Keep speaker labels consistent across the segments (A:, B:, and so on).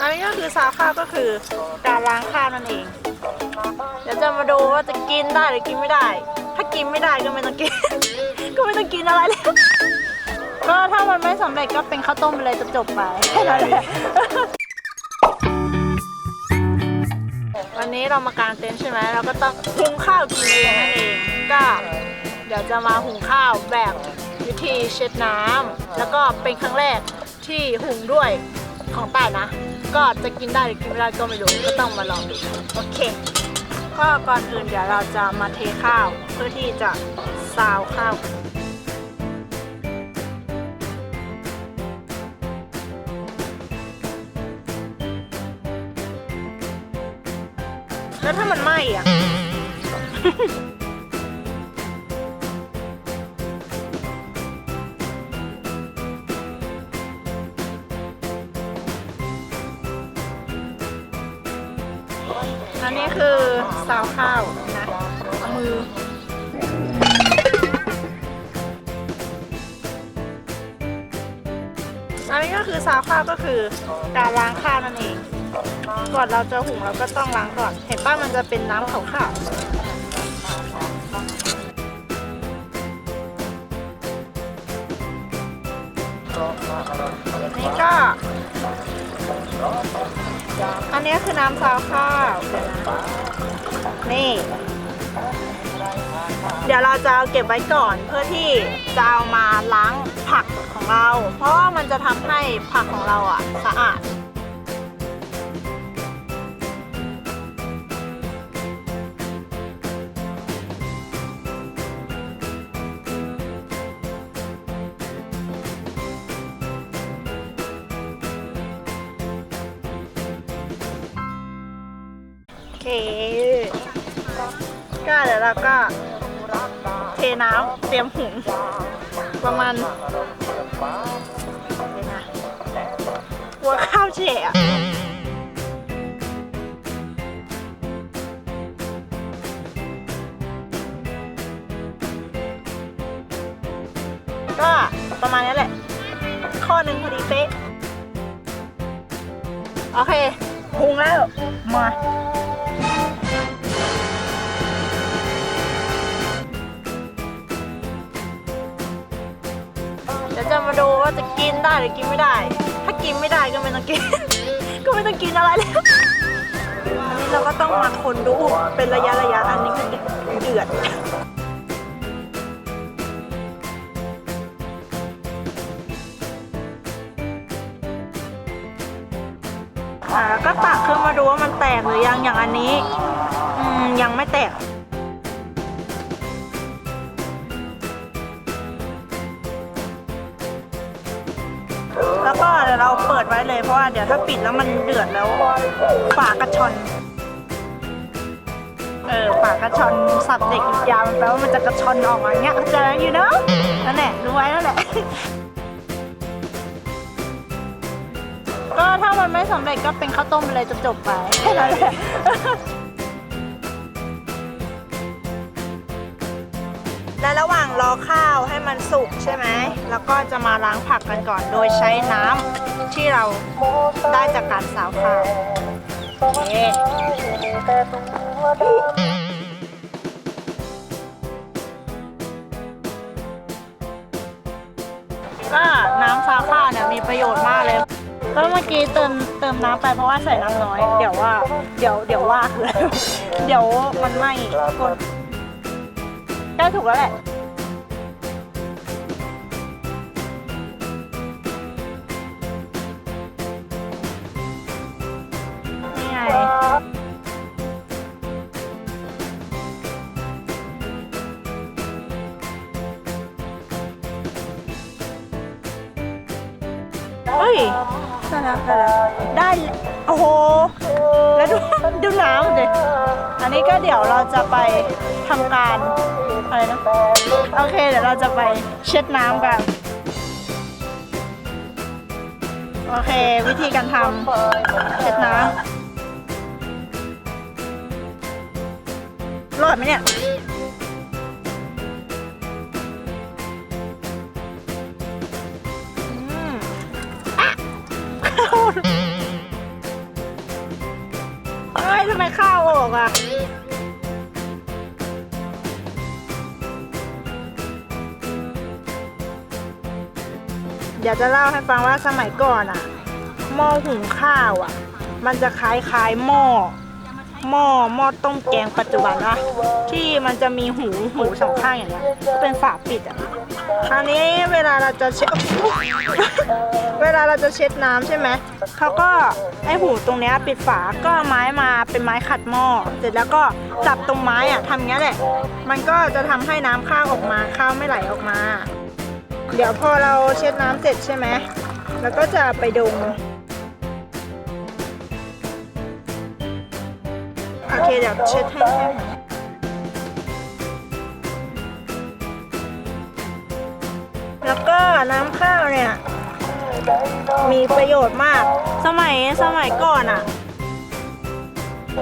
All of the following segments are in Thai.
A: อันนี้ก็คือซาวข้าวก็คือการล้างข้าวนั่นเอง เดี๋ยวจะมาดูว่าจะกินได้หรือกินไม่ได้ ถ้ากินไม่ได้ก็ไม่ต้องกิน ก็ไม่ต้องกินอะไรเลยก็ถ้ามันไม่สำเร็จก็เป็นข้าวต้มไปเลยจะจบไปแค่นั้นแหละวันนี้เรามากางเต็นท์ใช่ไหมเราก็ต้องหุงข้าวกินเองนั่นเองก็เดี๋ยวจะมาหุงข้าวแบบวิธีเช็ดน้ำแล้วก็เป็นครั้งแรกที่หุงด้วยของใต้นะ ก็จะกินได้หรือกินไม่ได้ก็ไม่รู้ก็ต้องมาลองดูโอเคก็ก่อนอื่นเดี๋ยวเราจะมาเทข้าวเพื่อที่จะซาวข้าวแล้วถ้ามันไหม้อะ อันนี้คือซาวข้าวนะเอามืออันนี้ก็คือซาวข้าวก็คือการล้างข้าวนั่นเอง ก่อนเราจะหุงเราก็ต้องล้างก่อน เห็นป้ามันจะเป็นน้ำขาวๆ อันนี้คือน้ำซาวข้าวนะนี่ เดี๋ยวเราจะเอาเก็บไว้ก่อนเพื่อที่จะเอามาล้างผักของเรา เพราะว่ามันจะทำให้ผักของเราอะสะอาด เค ก็เดี๋ยวเราก็เทน้ำเตรียมหุงประมาณเดี๋ยวนะกลัวข้าวเฉะอะก็ประมาณนี้แหละ ข้อหนึ่งพอดีเป๊ะ โอเคหุงแล้ว มา เดี๋ยวจะมาดูว่าจะกินได้หรือกินไม่ได้ ถ้ากินไม่ได้ก็ไม่ต้องกิน ก็ไม่ต้องกินอะไรแล้วอันนี้เราก็ต้องมาคนดูเป็นระยะระยะอันนี้ก็เดือดอ่าก็ตักขึ้นมาดูว่ามันแตกหรือยังอย่างอันนี้ อืมยังไม่แตก ไว้เลยเพราะว่าเดี๋ยวถ้าปิดแล้วมันเดือดแล้วฝากระชอนเออฝากระชอนสับเด็กยาวมันแปลว่ามันจะกระชอนออกมาอย่างเงี้ยเข้าใจอยู่เนอะนั่นแหละรู้ไว้นั่นแหละก็ถ้ามันไม่สำเร็จก็เป็นข้าวต้มไปเลยจะจบไปแค่นั้นแหละ และระหว่างรอข้าวให้มันสุกใช่ไหม แล้วก็จะมาล้างผักกันก่อน โดยใช้น้ำที่เราได้จากการสาวข้าวก็น้ำซาวข้าวเนี่ยมีประโยชน์มากเลย ก็เมื่อกี้เติมเติมน้ำไปเพราะว่าใส่น้ำน้อย เดี๋ยวว่า เดี๋ยวเดี๋ยวว่าคือเดี๋ยวมันไหม้คน ได้ถูกแล้วแหละ นี่ไง เฮ้ยได้แล้วได้แล้วได้แล้วโอ้โห แล้วดู ดูน้ำดิอันนี้ก็เดี๋ยวเราจะไปทำการ อะไรนะ โอเค เดี๋ยวเราจะไปเช็ดน้ำกัน โอเค วิธีการทำเช็ดน้ำรอดไหมเนี่ยอืมอะไมข้าวออกอะ เดี๋ยวจะเล่าให้ฟังว่าสมัยก่อนอะ หม้อหุงข้าวอะ มันจะคล้ายๆหม้อหม้อหม้อต้มแกงปัจจุบันนะที่มันจะมีหูหูสองข้างอย่างเงี้ยเป็นฝาปิดอะคราวนี้เวลาเราจะเช็ดเวลาเราจะเช็ดน้ำใช่ไหมเขาก็ไอหูตรงเนี้ยปิดฝาก็ไม้มาเป็นไม้ขัดหม้อเสร็จแล้วก็จับตรงไม้อะทำเงี้ยแหละ มันก็จะทำให้น้ำข้าวออกมาข้าวไม่ไหลออกมา เดี๋ยวพอเราเช็ดน้ำเสร็จใช่ไหมแล้วก็จะไปดงโอเคเดี๋ยวเช็ดให้แห้งแล้วก็น้ำข้าวเนี่ย มีประโยชน์มาก สมัยสมัยก่อนอะ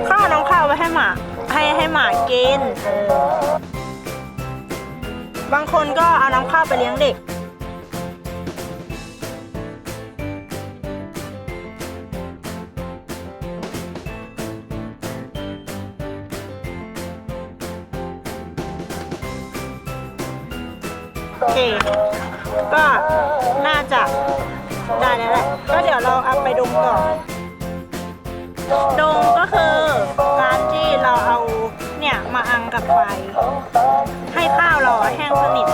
A: ข้าวน้ำข้าวไว้ให้หมา ให้ให้หมากินบางคนก็เอาน้ำข้าวไปเลี้ยงเด็ก โอเค ก็น่าจะได้แล้วแหละ ก็เดี๋ยวเราเอาไปดงก่อนดงก็คือการที่เราเอาเนี่ยมาอังกับไฟ ให้ข้าวเราแห้งสนิท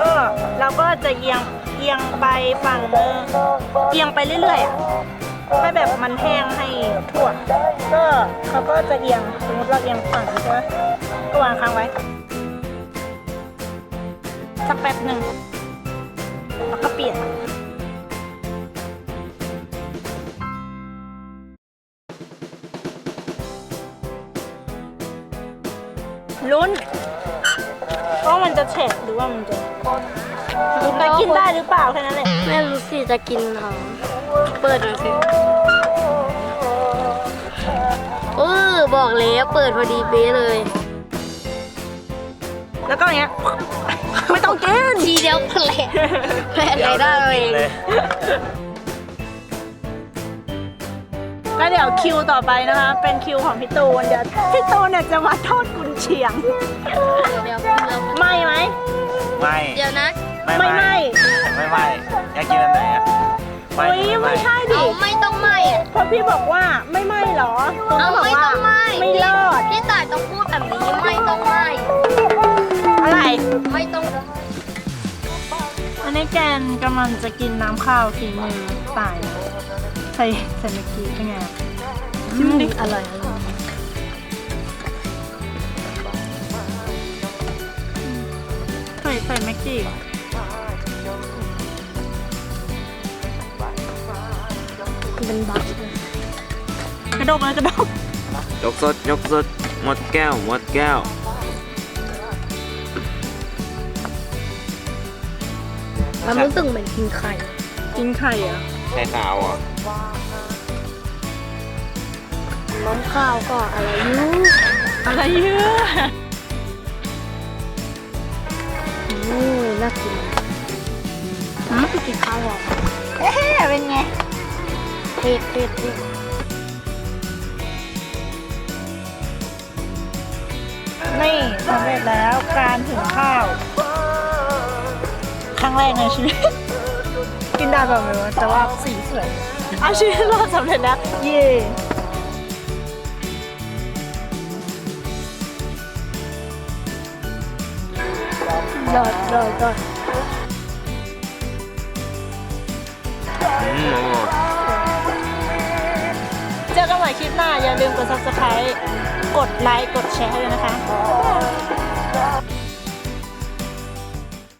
A: ก็เราก็จะเอียงเอียงไปฝั่งนึงเอียงไปเรื่อยๆอะ ให้แบบมันแห้งให้ทั่วก็เขาก็จะเอียงสมมติเราเอียงฝั่งนี้ใช่ไหมก็วางค้างไว้สักแป๊บหนึ่งแล้วก็เปลี่ยนลุ้นว่ามันจะแฉะหรือว่ามันจะจะกินได้หรือเปล่าแค่นั้นแหละ
B: แม่รู้สิจะกินหรอ เปิดหน่อยสิเออบอกแล้วเปิดพอดีเป๊ะเลย
A: แล้วก็อย่างเงี้ย ไม่ต้องกิน
B: ทีเดียวแผลแผลไหนได้เราเอง
C: เลย
A: แล้วเดี๋ยวคิวต่อไปนะคะ เป็นคิวของพี่ตูนเดี๋ยวพี่ตูนเนี่ยจะมาทอดกุนเชียง
B: เดี๋ยวเรา
A: ไม่ไหม
C: ไม่
B: เดี๋ยวนะ
A: ไม่ไม่
C: ไม่ไม่อยากกินอันไหนอะ
A: เฮ้ยไม่ใช่ดิ
B: เอาไม่ต้องไหมอะ
A: เพราะพี่บอกว่าไม่ไหมเหรอตูน
B: เอา
A: ก็บอก
B: ไม่
A: ว่า
B: ต้องไหม
A: ไม่รอด
B: พี่ต่ายต้องพูดแบบนี้ไม่ต้องไหม
A: อะไร
B: ไม่ต้อง
A: อันนี้แกนกำลังจะกินน้ำข้าวฝีมือตายใส่ใส่เมื่อกี้เป็นไงอะชิมดิ
B: อร่อยอร่อย
A: ใส่ใส่แม็กกี้
B: เป็นบัก
A: กระดกเลยกระดก
C: ยกสดยกสดหมดแก้วหมดแก้ว
B: มันรู้สึกเหมือนกินไข่
A: กินไข่เหรอะ
C: ไข่ขาวอะ
B: น้ำข้าวก็อะไรอยู
A: อะไรเยอะ
B: อืมน่ากินอืมกินข้าวหรอ
A: เอ๊ะเป็นไง
B: เผ็ดเผ็ดเผ็ด
A: นี่สำเร็จแล้วการถึงข้าว ครั้งแรกในชีวิต กินได้แบบไม่รู้แต่ว่าสีสวยเอาชีวิตรอดสำเร็จแล้วเย่รอดรอดรอด
C: อืมอ้
A: เจอกัน ใหม่คลิปหน้าอย่าลืมกด subscribe กดไลค์กดแชร์ด้วยนะคะ